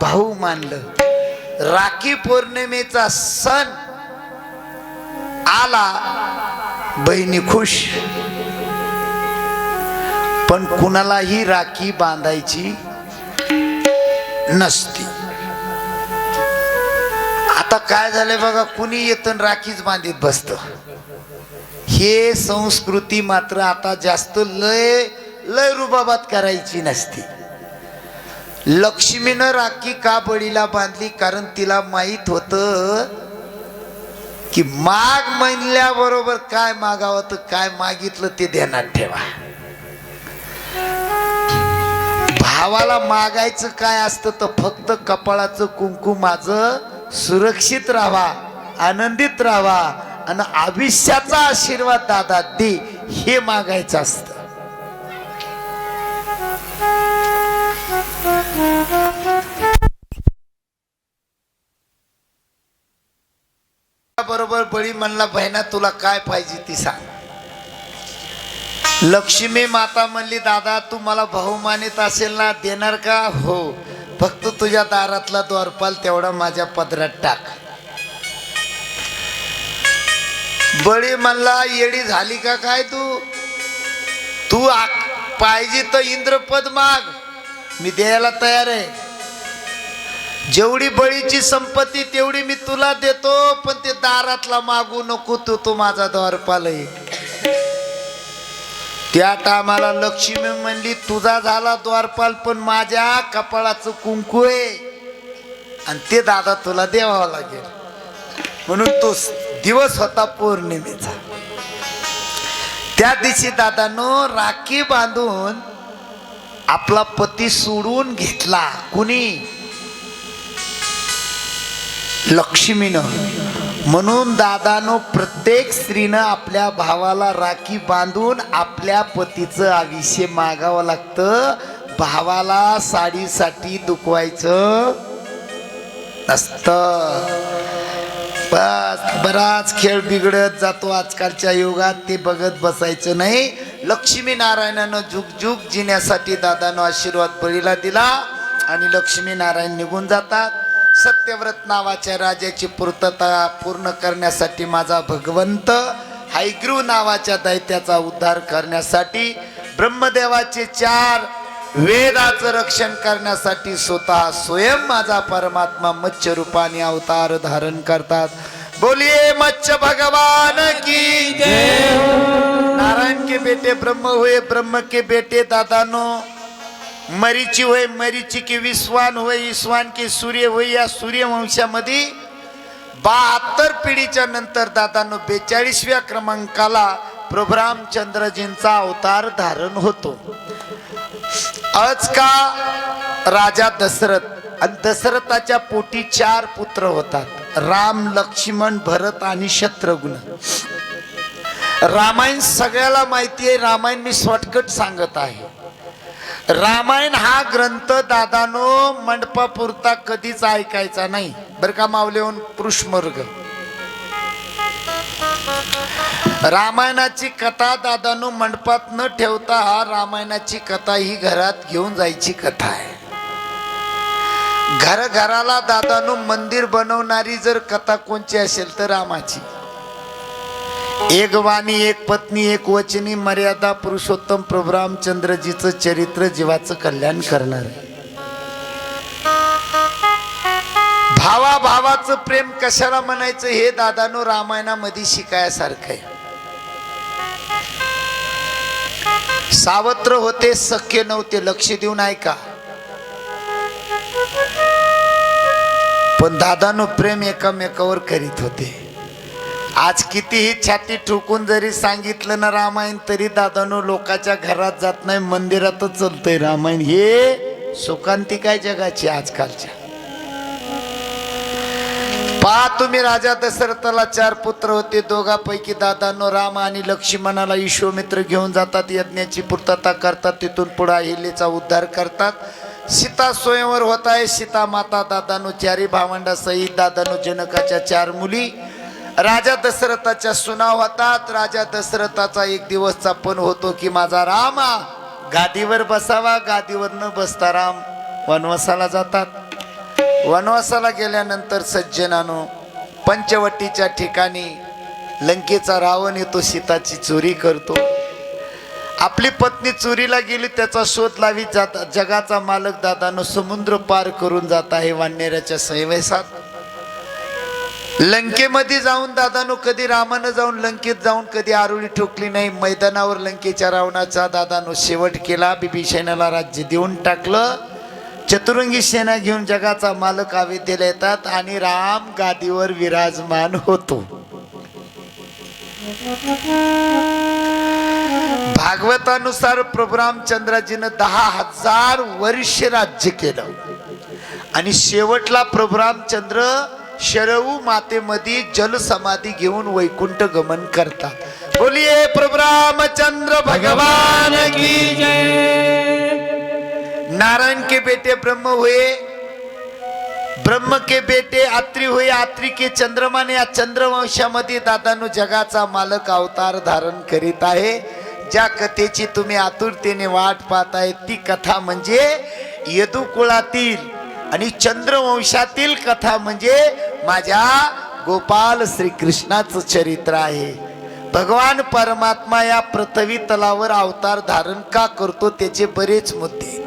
भाऊ मानलं. राखी पौर्णिमेचा सण आला बहिणी खुश. पण कुणालाही राखी बांधायची नसती. आता काय झालंय बघा कुणी येतं राखीच बांधित बसत? हे संस्कृती मात्र आता जास्त लय लय रुबाबात करायची नसती. लक्ष्मीनं राखी का बळीला बांधली? कारण तिला माहीत होत की माग म्हणल्याबरोबर काय मागावं तर काय मागितलं ते ध्यानात ठेवा. भावाला मागायचं काय असतं तर फक्त कपाळाचं कुंकू माझं सुरक्षित राहा आनंदित राहावा आणि आयुष्याचा आशीर्वाद दादा दे हे मागायचं असतं. बरोबर बळी म्हणला बहिणा तुला काय पाहिजे ती सांग. लक्ष्मी माता म्हणली दादा तू मला भाऊ मानित असेल ना देणार का? हो फक्त तुझ्या दारातला द्वारपाल तेवढा माझ्या पदरात टाक. बळी म्हणला येडी झाली का काय तू? तू पाहिजे तर इंद्रपद माग. मी द्यायला तयार आहे. जेवढी बळीची संपत्ती तेवढी मी तुला देतो पण ते दारातला मागू नको तू तो माझा द्वारपाल आहे त्या टायमाला लक्ष्मी म्हणली तुझा झाला द्वारपाल पण माझ्या कपाळाचं कुंकू आहे. आणि ते दादा तुला द्यावा लागेल. म्हणून तो दिवस होता पौर्णिमेचा. त्या दिवशी दादानो राखी बांधून आपला पती सोडून घेतला. कुणी? लक्ष्मीनं. म्हणून दादानो प्रत्येक स्त्रीनं आपल्या भावाला राखी बांधून आपल्या पतीचं आयुष्य मागावं लागतं. भावाला साडीसाठी दुखवायचं नसतं. बस बराच खेळ बिघडत जातो आजकालच्या युगात. ते बघत बसायचं नाही. लक्ष्मीनारायणानं जुग जुग जिण्यासाठी दादानं आशीर्वाद बळीला दिला आणि लक्ष्मीनारायण निघून जातात. सत्यव्रत नावाच्या राजाची पूर्तता पूर्ण करण्यासाठी माझा भगवंत हायग्रू नावाच्या दैत्याचा उद्धार करण्यासाठी ब्रह्मदेवाचे चार वेदाचं रक्षण करण्यासाठी स्वतः स्वयं माझा परमात्मा मत्स्य रूपाने अवतार धारण करतात. बोलिए मत्स्य भगवान की नारायण के बेटे ब्रह्म हुए ब्रह्म के बेटे दादानो। मरीची होय मरीची की विश्वान होय विश्वान की सूर्य होय या सूर्यवंशामध्ये बहात्तर पिढीच्या नंतर दादानो बेचाळीसव्या क्रमांकाला प्रभू रामचंद्रजींचा अवतार धारण होतो. आज का राजा दशरथ आणि दशरथाच्या पोटी चार पुत्र होतात. राम लक्ष्मण भरत आणि शत्रुघ्न. रामायण सगळ्याला माहिती आहे. रामायण मी शॉर्टकट सांगत आहे. रामायण हा ग्रंथ दादानो मंडपापुरता कधीच ऐकायचा नाही. बरं का मावलेहून पुरुषमर्ग रामायणाची कथा दादानो मंडपात न ठेवता हा रामायणाची कथा ही घरात घेऊन जायची कथा आहे. घर घराला मंदिर बनवणारी जर कथा कोणची असेल तर रामाची. एक वाणी एक पत्नी एक वचनी मर्यादा पुरुषोत्तम प्रभू रामचंद्रजीचं चरित्र जीवाचं कल्याण करणार. भावा भावाचं प्रेम कशाला म्हणायचं हे दादानो रामायणामध्ये शिकायसारखं आहे सावत्र होते सख्य नव्हते लक्ष देऊन ऐका. पण दादानो प्रेम एकामेकावर करीत होते. आज कितीही छाती ठोकून जरी सांगितलं ना रामायण तरी दादानो लोकाच्या घरात जात नाही मंदिरातच चालतंय रामायण. हे सुकांती काय जगाची आजकालच्या? पहा तुम्ही राजा दशरथाला चार पुत्र होते. दोघापैकी दादानो राम आणि लक्ष्मणाला ईश्वमित्र घेऊन जातात. यज्ञाची पूर्तता करतात. तिथून पुढे अहिलेचा उद्धार करतात. सीता स्वयंवर होत आहे. सीता माता दादानो चारी भावंडासहित दादानो जनकाच्या चार मुली. राजा दशरथाच्या सुनाव होतात. राजा दशरथाचा एक दिवसचा पण होतो की माझा राम गादीवर बसावा. गादीवर न बसता राम वनवासाला जातात. वनवासाला गेल्यानंतर सज्जनानो पंचवटीच्या ठिकाणी लंकेचा रावण येतो सीताची चोरी करतो. आपली पत्नी चोरीला गेली त्याचा शोध लावित जात जगाचा मालक दादानं समुद्र पार करून जात आहे वानेऱ्याच्या सैवेसात. लंकेमध्ये जाऊन दादानो कधी रामानं जाऊन लंकेत जाऊन कधी आरुळी ठोकली नाही मैदानावर लंकेच्या रावणाचा दादानो शेवट केला बिभीषणाला राज्य देऊन टाकलं. चतुरंगी सेना घेऊन जगाचा मालक अयोध्येला येतात आणि राम गादीवर विराजमान होतो. भागवतानुसार प्रभू रामचंद्राजीनं दहा हजार वर्ष राज्य केलं. आणि शेवटला प्रभू रामचंद्र शरवू मातेमध्ये जल समाधी घेऊन वैकुंठ गमन करतात. बोलिये प्रभू रामचंद्र भगवान की नारायण के बेटे ब्रह्म हुए ब्रह्म के बेटे आत्री हुए आत्री के चंद्रमा ने या चंद्रवंशामध्ये दादानु जगाचा मालक अवतार धारण करीत आहे. ज्या कथेची तुम्ही आतुरतेने वाट पाहताय ती कथा म्हणजे यदुकुळातील आणि चंद्रवंशातील कथा म्हणजे माझ्या गोपाल श्रीकृष्णाचं चरित्र आहे. भगवान परमात्मा या पृथ्वी तलावर अवतार धारण का करतो त्याचे बरेच मुद्दे.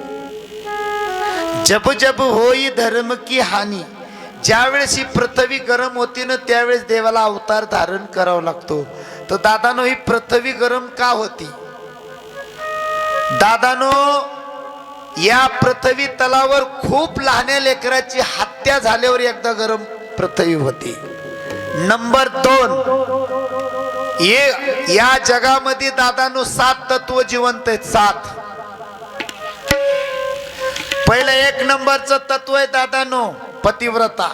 जब जब होई धर्म की हानी ज्यावेळेस ही पृथ्वी गरम होती ना त्यावेळेस देवाला अवतार धारण करावा लागतो. तर दादानो ही पृथ्वी गरम का होती? दादानो या पृथ्वी तलावर खूप लहान्या लेकराची हत्या झाल्यावर एकदा गरम पृथ्वी होती. नंबर दोन ये या जगामध्ये दादानो सात तत्व जिवंत आहेत सात. पहिलं एक नंबरचं तत्व आहे दादानो पतिव्रता.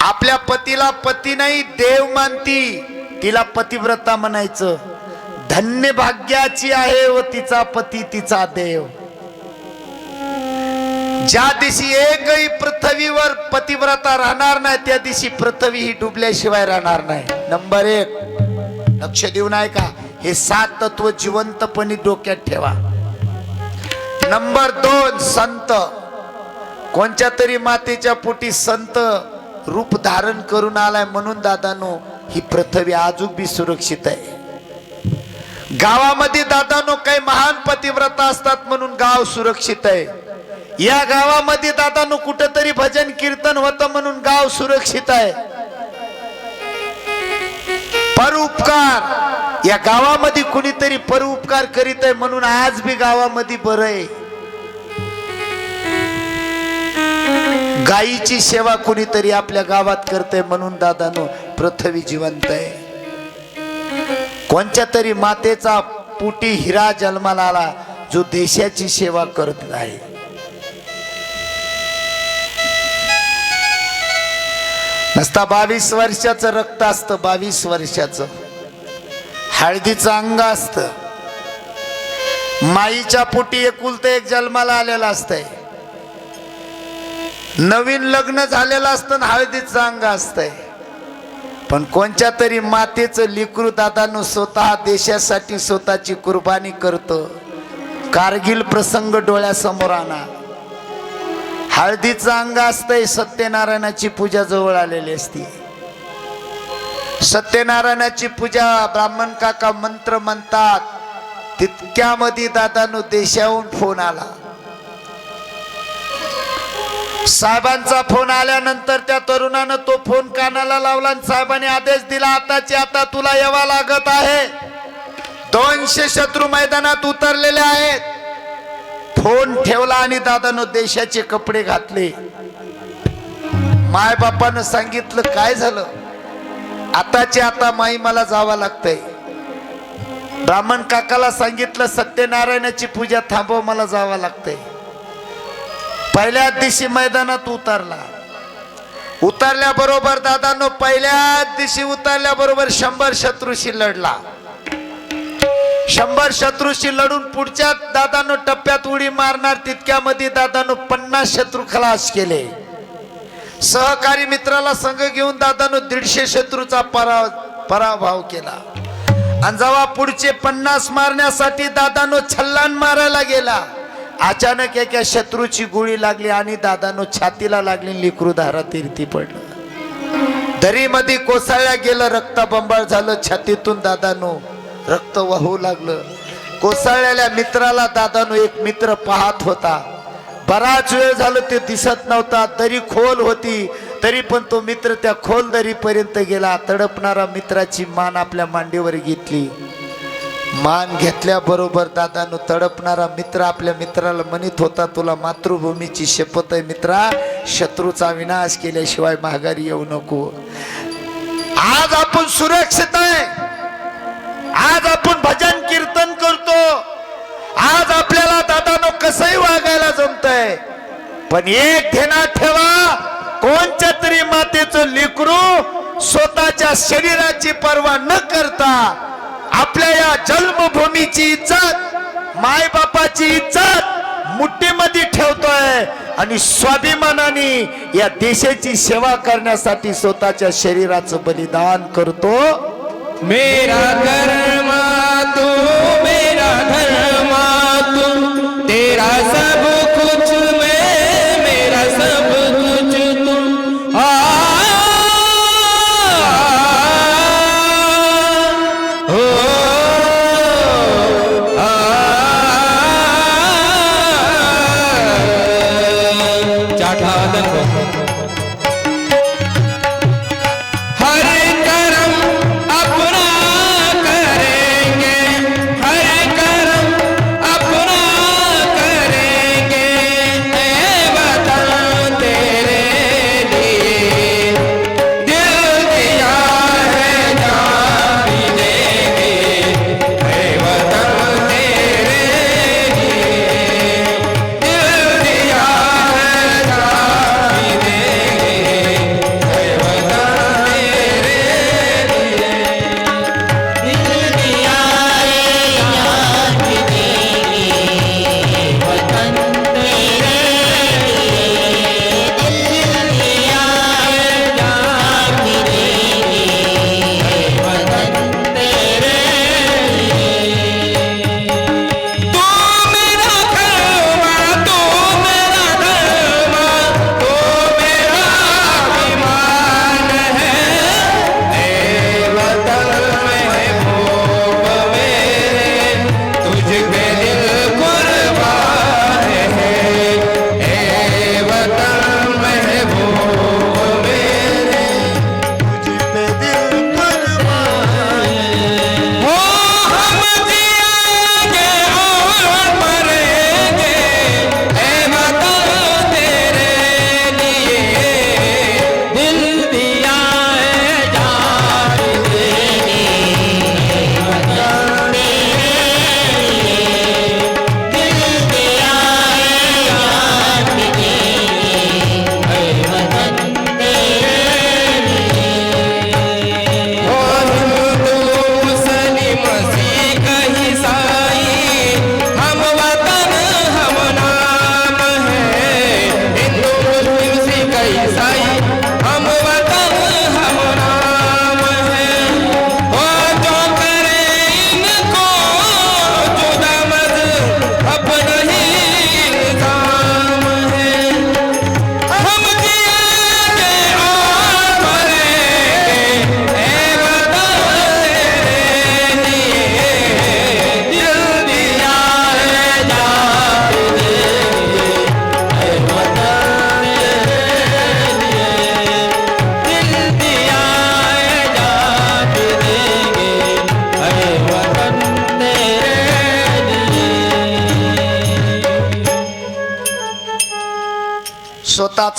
आपल्या पतीला पती नाही देव मानती. तिला पतिव्रता म्हणायचं. धन्य भाग्याची आहे व तिचा पती तिचा देव. ज्या दिवशी एकही पृथ्वीवर पतिव्रता राहणार नाही त्या दिवशी पृथ्वी ही डुबल्याशिवाय राहणार नाही. नंबर एक लक्ष देऊ नाही का? हे सात तत्व जिवंतपणे डोक्यात ठेवा. नंबर दोन संत. कोणत्या तरी मातेच्या पोटी संत रूप धारण करून आलाय म्हणून दादानो ही पृथ्वी अजून बी सुरक्षित आहे. गावामध्ये दादानो काही महान पतिव्रता असतात म्हणून गाव सुरक्षित आहे. या गावामध्ये दादानो कुठंतरी भजन कीर्तन होतं म्हणून गाव सुरक्षित आहे. परोपकार या गावामध्ये कुणीतरी परोपकार करीत आहे म्हणून आज बी गावामध्ये बरं आहे. गायीची सेवा कुणीतरी आपल्या गावात करते म्हणून दादानो पृथ्वी जिवंत आहे. कोणत्या तरी मातेचा पुटी हिरा जन्माला आला जो देशाची सेवा करत आहे नसता बावीस वर्षाचं रक्त असतं बावीस वर्षाचं. हळदीचं अंग असतं. माईच्या पोटी एकुलते एक जन्माला आलेला असतंय. नवीन लग्न झालेलं असतं हळदीचं अंग असतंय. पण कोणत्या तरी मातेचं लिकरू दादानं स्वतः देशासाठी स्वतःची कुर्बानी करतो. कारगिल प्रसंग डोळ्यासमोर आणा. हळदीचं अंग असतंय सत्यनारायणाची पूजा जवळ आलेली असते. सत्यनारायणाची पूजा ब्राह्मण काका मंत्र म्हणतात. तितक्यामध्ये दादानु देशाहून फोन आला. साहेबांचा फोन आल्यानंतर त्या तरुणानं तो फोन कानाला लावला आणि साहेबांनी आदेश दिला आताची आता तुला यावा लागत आहे. दोनशे शत्रू मैदानात उतरलेले आहेत. फोन ठेवला आणि दादानं देशाचे कपडे घातले. माय बापानं सांगितलं काय झालं? आताचे आता माई मला जावं लागतंय. ब्राह्मण काकाला सांगितलं सत्यनारायणाची पूजा थांबव मला जावं लागतंय. पहिल्या दिवशी मैदानात उतरला. उतरल्याबरोबर दादानो पहिल्या दिवशी उतरल्याबरोबर शंभर शत्रूशी लढला. शंभर शत्रूशी लढून पुढच्या दादानो टप्प्यात उडी मारणार तितक्यामध्ये दादानो पन्नास शत्रू खलास केले. सहकारी मित्राला संघ घेऊन दादानो दीडशे शत्रूचा पराव पराभव केला. आणि जेव्हा पुढचे पन्नास मारण्यासाठी दादानो छल्लान मारायला गेला अचानक एका शत्रूची गोळी लागली आणि दादानो छातीला लागली लिकरू धारा पडलं पडलं. दरीमध्ये कोसळल्या गेलं रक्त बंबाळ झालं छातीतून दादानो रक्त वाहू लागलं. कोसळलेल्या मित्राला दादानो एक मित्र पाहत होता. बराच वेळ झालं ते दिसत नव्हता दरी खोल होती. तरी पण तो मित्र त्या खोल दरीपर्यंत गेला तडपणारा मित्राची मान आपल्या मांडीवर घेतली. मान घेतल्याबरोबर दादानो तडपणारा मित्र आपल्या मित्राला म्हणत होता तुला मातृभूमीची शपथ आहे मित्रा शत्रूचा विनाश केल्याशिवाय माघारी येऊ नको. आज आपण सुरक्षित आहे. आज आपण आज आपल्याला दादानो कसंही वागायला जमतंय. पण एक ध्यानात ठेवा कोणत्या तरी मातेचं लेकरू स्वतःच्या शरीराची पर्वा न करता आपल्या या जन्मभूमीची इज्जत मायबापाची इज्जत मुठीमध्ये ठेवतोय आणि स्वाभिमानाने या देशाची सेवा करण्यासाठी स्वतःच्या शरीराचं बलिदान करतो. मेरा कर्मा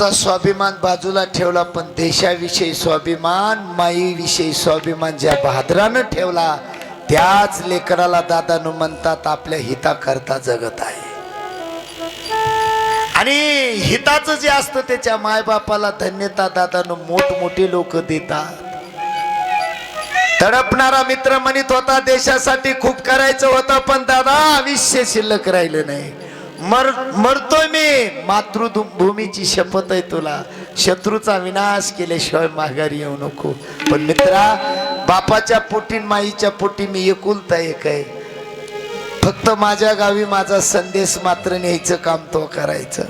स्वतःचा स्वाभिमान बाजूला ठेवला पण देशाविषयी स्वाभिमान माईविषयी स्वाभिमान ज्या भाद्रानं ठेवला त्याच लेकराला दादानु म्हणतात आपल्या हिताकरता जगत आहे. आणि हिताचं जे असतं त्याच्या मायबापाला धन्यता दादानु मोठमोठी लोक देतात. तडपणारा मित्र म्हणत होता देशासाठी खूप करायचं होतं पण दादा आयुष्य शिल्लक राहिलं नाही. मर मरतोय मी. मातृभूमीची शपथ आहे तुला. शत्रूचा विनाश केल्याशिवाय माघारी येऊ नको. पण मित्रा बापाच्या पोटी माईच्या पोटी मी एकुलता एक आहे. फक्त माझ्या गावी माझा संदेश मात्र न्यायचं काम तो करायचं.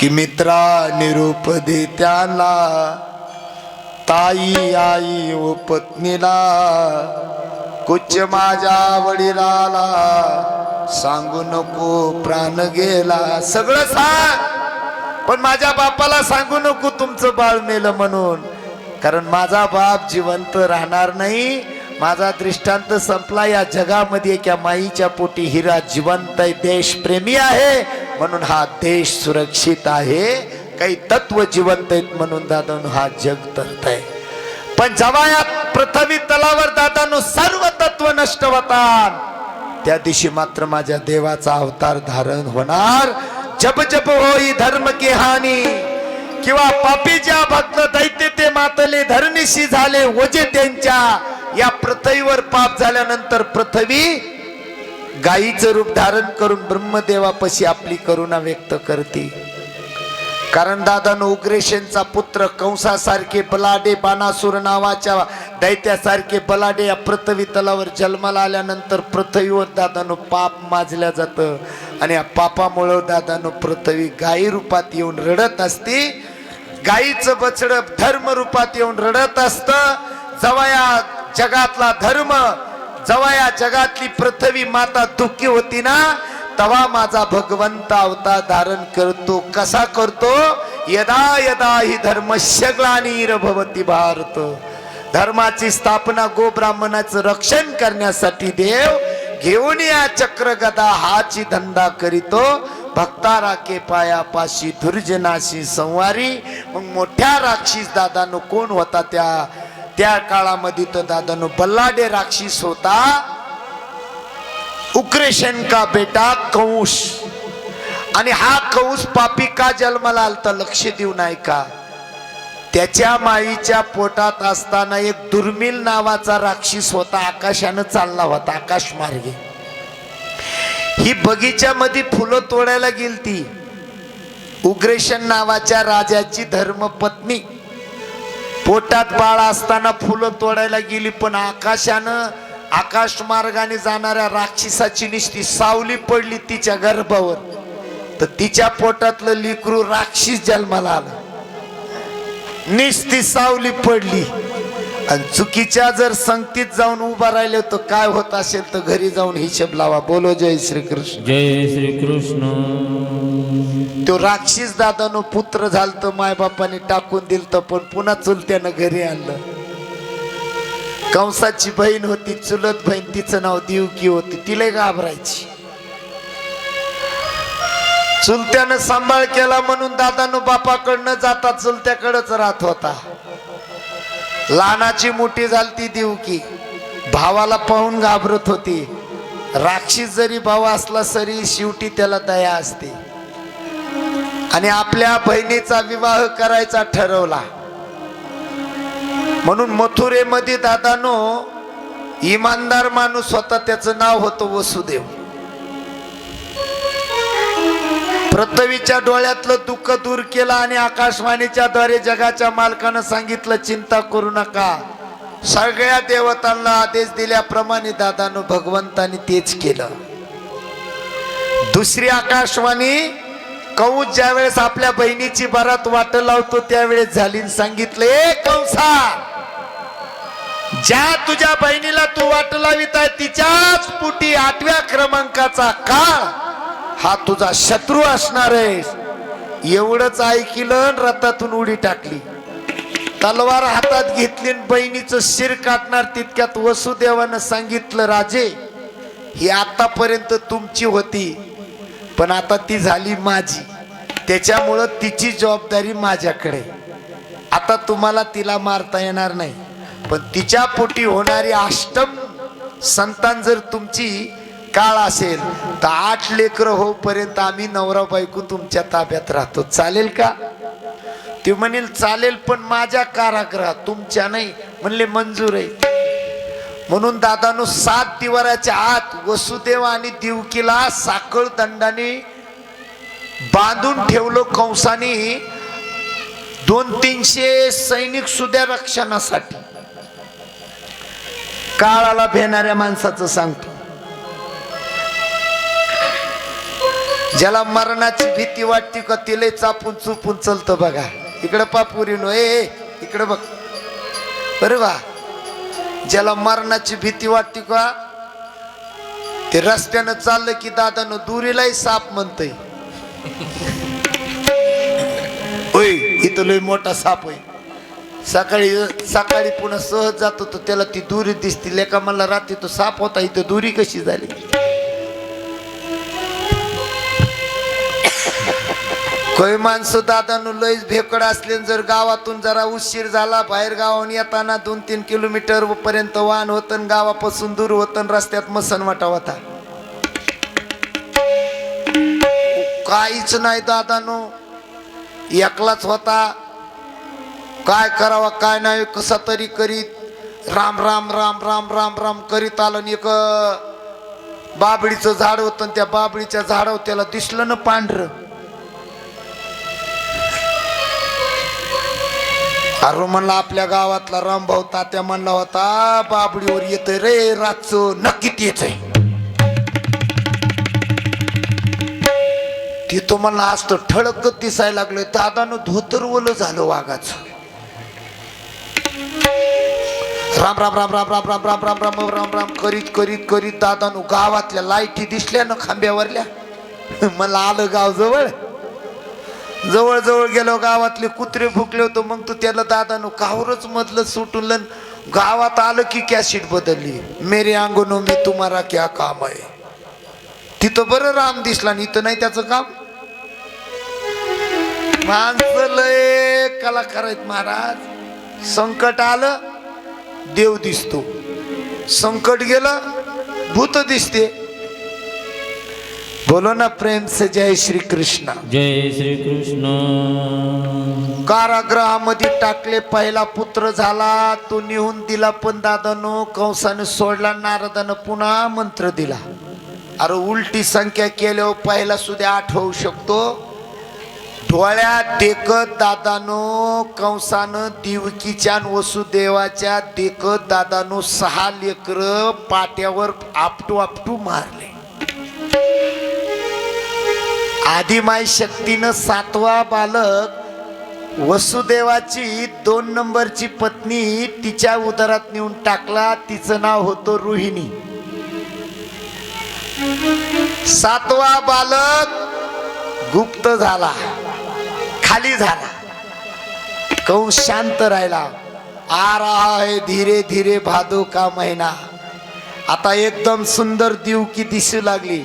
कि मित्रा निरूप दे त्याला. ताई आई व पत्नीला. कुच माझ्या वडिलाला. सांगू नको प्राण गेला. सगळं सांग. पण माझ्या बापाला सांगू नको तुमचं बाळ मेलं म्हणून. कारण माझा बाप जिवंत राहणार नाही. माझा दृष्टांत संपला या जगामध्ये एका माईच्या पोटी हिरा जिवंत आहे देशप्रेमी आहे. म्हणून हा देश सुरक्षित आहे. काही तत्व जिवंत आहेत म्हणून दादा हा जग तरत आहे पण जेव्हा या पृथ्वी तलावर दादानु सर्व तत्व नष्ट होतात त्या दिवशी मात्र माझ्या देवाचा अवतार धारण होणार. जप जप होई धर्म की हानी. किंवा पापी ज्या भक्त दैत्य ते मातले धरणीशी झाले ओजे त्यांच्या. या पृथ्वीवर पाप झाल्यानंतर पृथ्वी गायीचं रूप धारण करून ब्रह्मदेवापशी आपली करुणा व्यक्त करते. कारण दादा उग्रेशनचा पुत्र कंसासारखे बलाडे बाणासूर नावाच्या दैत्यासारखे बलाडे या पृथ्वी तलावर जन्माला आल्यानंतर पृथ्वीवर दादानो पाप माजल्या जातं. आणि या पापामुळं दादानो पृथ्वी गायी रूपात येऊन रडत असते. गायीचं बचड धर्म रूपात येऊन रडत असतं. जवया या जगातला धर्म जवया या जगातली पृथ्वी माता दुःखी होती ना? तवा माझा भगवंत अवतार धारण करतो. कसा करतो? यदा यदा ही धर्म शगलानीर भवती भारत. धर्माची स्थापना गो ब्राह्मणाचं रक्षण करण्यासाठी देव घेऊन या चक्र गदा हाची धंदा करीतो. भक्ता राखे पाया पाशी दुर्जनाशी संवारी. मग मोठ्या राक्षीस दादानो कोण होता त्या? त्या काळामध्ये तर दादानो बल्लाडे राक्षीस होता. उक्रेशन का बेटा कंश आणि हा कंस पापी का जन्माला आलता लक्ष देऊ नाही का? त्याच्या माईच्या पोटात असताना एक दुर्मिळ नावाचा राक्षस होता आकाशानं चालला होता आकाश मार्गे ही बगीच्यामध्ये फुलं तोडायला गेलती. उग्रेशन नावाच्या राजाची धर्मपत्नी. पोटात बाळ असताना फुलं तोडायला गेली पण आकाशानं आकाश मार्गाने जाणाऱ्या राक्षसाची निष्ठी सावली पडली तिच्या गर्भावर. तर तिच्या पोटातलं लिकरू राक्षस जन्माला आलं. निस्ती सावली पडली. आणि चुकीच्या जर संगतीत जाऊन उभा राहिले तर काय होत असेल तर घरी जाऊन हिशेब लावा. बोलो जय श्रीकृष्ण. जय श्री कृष्ण तो राक्षस दादानो पुत्र झालत मायबापाने टाकून दिलत पण पुन्हा चुलत्यानं घरी आणलं. कंसाची बहीण होती चुलत बहीण तिचं नाव देवकी होती. तिला घाबरायची. चुलत्यानं सांभाळ केला म्हणून दादानं बापाकडनं जाता चुलत्याकडच राहत होता. लहानाची मोठी झालती देवकी. भावाला पाहून घाबरत होती. राक्षस जरी भाव असला तरी शेवटी त्याला दया असते. आणि आपल्या बहिणीचा विवाह करायचा ठरवला. म्हणून मथुरेमध्ये दादानो इमानदार माणूस स्वतः त्याचं नाव होतं वसुदेव. पृथ्वीच्या डोळ्यातलं दुःख दूर केलं आणि आकाशवाणीच्या द्वारे जगाच्या मालकानं सांगितलं चिंता करू नका. सगळ्या देवतांना आदेश दिल्याप्रमाणे दादानो भगवंतानी तेच केलं. दुसरी आकाशवाणी कौच ज्यावेळेस आपल्या बहिणीची बरात वाट लावतो त्यावेळेस झाली सांगितलं सांगितले "ए कंसा ज्या तुझ्या बहिणीला तू वाट लावित आहे तिच्याच पुटी आठव्या क्रमांकाचा काळ हा तुझा शत्रू असणार आहे. एवढंच ऐकिलं रथातून उडी टाकली. तलवार हातात घेतली आणि बहिणीचं शिर काटणार तितक्यात वसुदेवानं सांगितलं राजे ही आतापर्यंत तुमची होती पण आता ती झाली माझी. त्याच्यामुळं तिची जबाबदारी माझ्याकडे आता तुम्हाला तिला मारता येणार नाही. पण तिच्या पोटी होणारी अष्टम संतान जर तुमची काळ असेल तर आठ लेकर होईपर्यंत आम्ही नवरा बायको तुमच्या ताब्यात राहतो. चालेल का? ते म्हणेल चालेल पण माझ्या कारागृहात तुमच्या नाही. म्हणले मंजूर आहे. म्हणून दादानो सात दिवाराच्या आत वसुदेव आणि दिवकीला साखळ दंडाने बांधून ठेवलं कंसाने दोन तीनशे सैनिक सुद्धा रक्षणासाठी. काळाला भेणाऱ्या माणसाचं सांगतो. ज्याला मरणाची भीती वाटते का तिले चापून चुपून चलतं बघा. इकडं पापुरी नो ए इकडं बघ. बरं बा. ज्याला मरणाची भीती वाटते का ते रस्त्यानं चाललं की दादानं दुरीलाही साप म्हणतय. होय इथं लय मोठा साप आहे. सकाळी सकाळी पुन्हा सहज जातो तर त्याला ती दुरी दिसती. लेका मला रात्री तो साप होता इथं दुरी कशी झाली? काही माणसं दादानु लयच भेकड असले आणि जर गावातून जरा उशीर झाला बाहेर गावाहून येताना दोन तीन किलोमीटर पर्यंत वाहन होतं आणि गावापासून दूर होतं रस्त्यात मसन वाटा होता. काहीच नाही दादानो. एकलाच होता. काय करावा काय नाही कसा तरी करीत. राम राम राम राम राम राम करीत आलं आणि एक बाबडीचं झाड होतं आणि त्या बाबडीच्या झाडावर त्याला दिसलं ना पांढरं. अरे म्हणला आपल्या गावातला रामभाऊ तात्या म्हणला होता बाबडीवर येत रे रातचं नक्कीच ती तिथं म्हणला आज तर दिसायला लागलोय. दादानं धोतर ओलं झालं वाघाचं. राम राम राम राम राम राम राम राम राम राम राम करीत करीत करीत दादानू गावातल्या लाईटी दिसल्या ना खांब्यावरल्या मला आलं गाव जवळ जवळ जवळ गेलो गावातले कुत्रे भुकले होतो मग तू त्याला दादानू कावरच मधलं सुटून लन गावात आलं की कॅसेट बदलली मेरे अंगनो मी तुम्हाला क्या काम आहे तिथं बरं राम दिसला आणि इथं नाही त्याचं काम माणसं लय कलाकार आहेत महाराज संकट आलं देव दिसतो. संकट गेलं भूत दिसते. बोलो ना प्रेम से जय श्री कृष्ण जय श्री कृष्ण कारागृहामध्ये टाकले पहिला पुत्र झाला तो निहून दिला पण दादानो कंसाने सोडला नारदानं पुन्हा मंत्र दिला. अरे उलटी संख्या केल्यावर पहिला सुद्धा आठ होऊ शकतो. डोळ्यात देखत दादानो कंसानं दिवकीच्या वसुदेवाच्या देखत दादानो सहा लेकर पाट्यावर आपटू आपटू मारले. आदिमाय शक्तीनं सातवा बालक वसुदेवाची दोन नंबरची पत्नी तिच्या उदरात नेऊन टाकला. तिचं नाव होतं रोहिणी. सातवा बालक गुप्त झाला. खाली झाला. कंस शांत राहिला. आ रहा है धीरे धीरे भादो का महिना. आता एकदम सुंदर दिवकी दिसू लागली.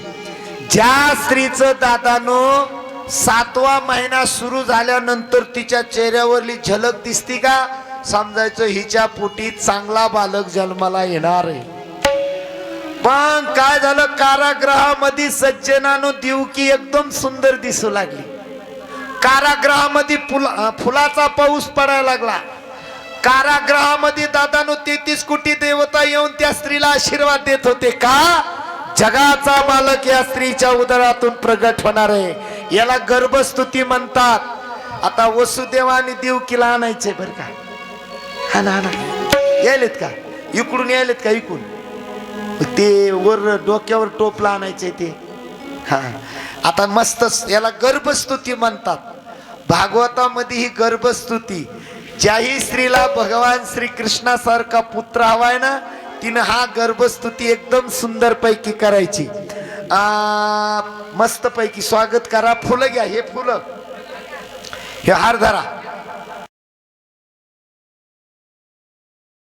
ज्या स्त्रीचं दादानो सातवा महिना सुरू झाल्यानंतर तिच्या चेहऱ्यावरली झलक दिसती का? समजायचं हिच्या पोटी चांगला बालक जन्माला येणार आहे. पण काय झालं? कारागृहामध्ये सज्जनानो दिवकी एकदम सुंदर दिसू लागली. कारागृहामध्ये फुला फुलाचा पाऊस पडायला लागला. कारागृहामध्ये दादानो तेहतीस कोटी देवता येऊन त्या स्त्रीला आशीर्वाद देत होते का? जगाचा मालक या स्त्रीच्या उदरातून प्रगट होणार आहे. याला गर्भस्तुती म्हणतात. आता वसुदेव आणि देवकीला आणायचे बर का? हा ना हा ना. यायलेत का? इकडून यायलेत का इकडून? ते वर डोक्यावर टोपला आणायचे ते. हा. आता मस्त याला गर्भस्तुती म्हणतात. भागवतामध्ये ही गर्भस्तुती. ज्याही स्त्रीला भगवान श्रीकृष्णासारखा पुत्र हवाय ना तिनं हा गर्भस्तुती एकदम सुंदर पैकी करायची. मस्त पैकी स्वागत करा फुलं घ्या हे फुलं. हे हार धरा.